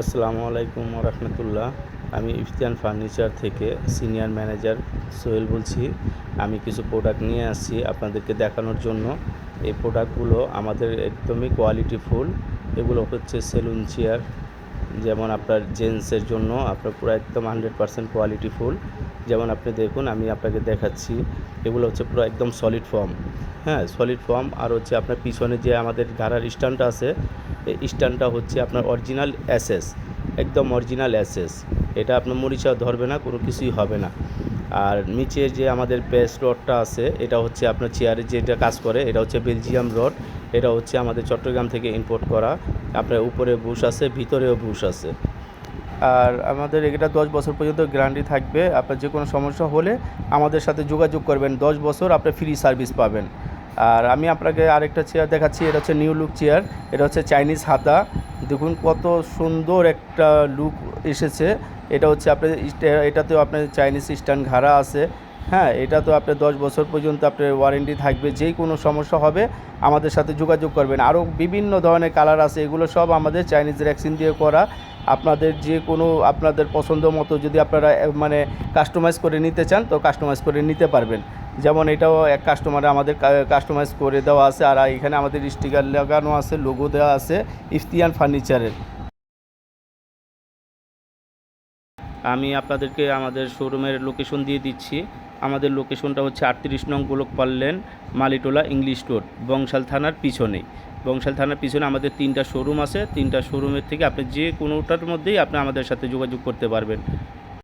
আসসালামু আলাইকুম রহমতুল্লাহ আমি ইফতিয়ান ফার্নিচার থেকে সিনিয়র ম্যানেজার সোহেল বলছি। আমি কিছু প্রোডাক্ট নিয়ে আসছি আপনাদেরকে দেখানোর জন্য। এই প্রোডাক্টগুলো আমাদের একদমই কোয়ালিটি ফুল এগুলো হচ্ছে সেলুন চেয়ার যেমন আপনার জেন্টসের জন্য আপনার পুরো একদম হান্ড্রেড পারসেন্ট কোয়ালিটি ফুল যেমন আপনি দেখুন, আমি আপনাকে দেখাচ্ছি। এগুলো হচ্ছে পুরো একদম সলিড ফর্ম হ্যাঁ সলিড ফর্ম আর হচ্ছে আপনার পিছনে যে আমাদের গাড়ার স্ট্যান্ডটা আছে, এই স্ট্যান্ডটা হচ্ছে আপনার অরিজিনাল অ্যাসেস একদম অরিজিনাল অ্যাসেস এটা আপনার মরিচা ধরবে না, কোনো কিছুই হবে না। আর নিচে যে আমাদের পেস্ট রডটা আছে, এটা হচ্ছে আপনার চেয়ারে যেটা কাজ করে, এটা হচ্ছে বেলজিয়াম রড এটা হচ্ছে আমাদের চট্টগ্রাম থেকে ইম্পোর্ট করা। আপনার উপরে বুশ আছে, ভিতরেও বুশ আছে। আর আমাদের এটা দশ বছর পর্যন্ত গ্যারান্টি থাকবে, আপনার যে কোনো সমস্যা হলে আমাদের সাথে যোগাযোগ করবেন। দশ বছর আপনি ফ্রি সার্ভিস পাবেন। আর আমি আপনাকে আরেকটা চেয়ার দেখাচ্ছি, এটা হচ্ছে নিউ লুক চেয়ার এটা হচ্ছে চাইনিজ হাতা। দেখুন কত সুন্দর একটা লুক এসেছে। এটা হচ্ছে আপনার এটাতেও আপনার চাইনিজ স্ট্যান্ড ঘাড়া আছে। হ্যাঁ এটা তো আপনার দশ বছর পর্যন্ত আপনার ওয়ারেন্টি থাকবে যেই কোনো সমস্যা হবে আমাদের সাথে যোগাযোগ করবেন। আরও বিভিন্ন ধরনের কালার আছে, এগুলো সব আমাদের চাইনিজ ভ্যাকসিন দিয়ে করা। আপনাদের যে কোনো আপনাদের পছন্দ মতো যদি আপনারা মানে কাস্টমাইজ করে নিতে চান, তো কাস্টমাইজ করে নিতে পারবেন। যেমন এটাও এক কাস্টমারে আমাদের কাস্টমাইজ করে দেওয়া আছে, আর এখানে আমাদের স্টিকার লাগানো আছে লোগো দেওয়া আছে, ইফতিয়ান ফার্নিচারের আমি আপনাদেরকে আমাদের শোরুমের লোকেশন দিয়ে দিচ্ছি। আমাদের লোকেশনটা হচ্ছে আটত্রিশ নং গোলক পাল্লেন মালিটোলা ইংলিশ রোড বংশাল থানার পিছনে। বংশাল থানার পিছনে আমাদের তিনটা শোরুম আছে। তিনটা শোরুমের থেকে আপনি যে কোনোটার মধ্যেই আপনি আমাদের সাথে যোগাযোগ করতে পারবেন।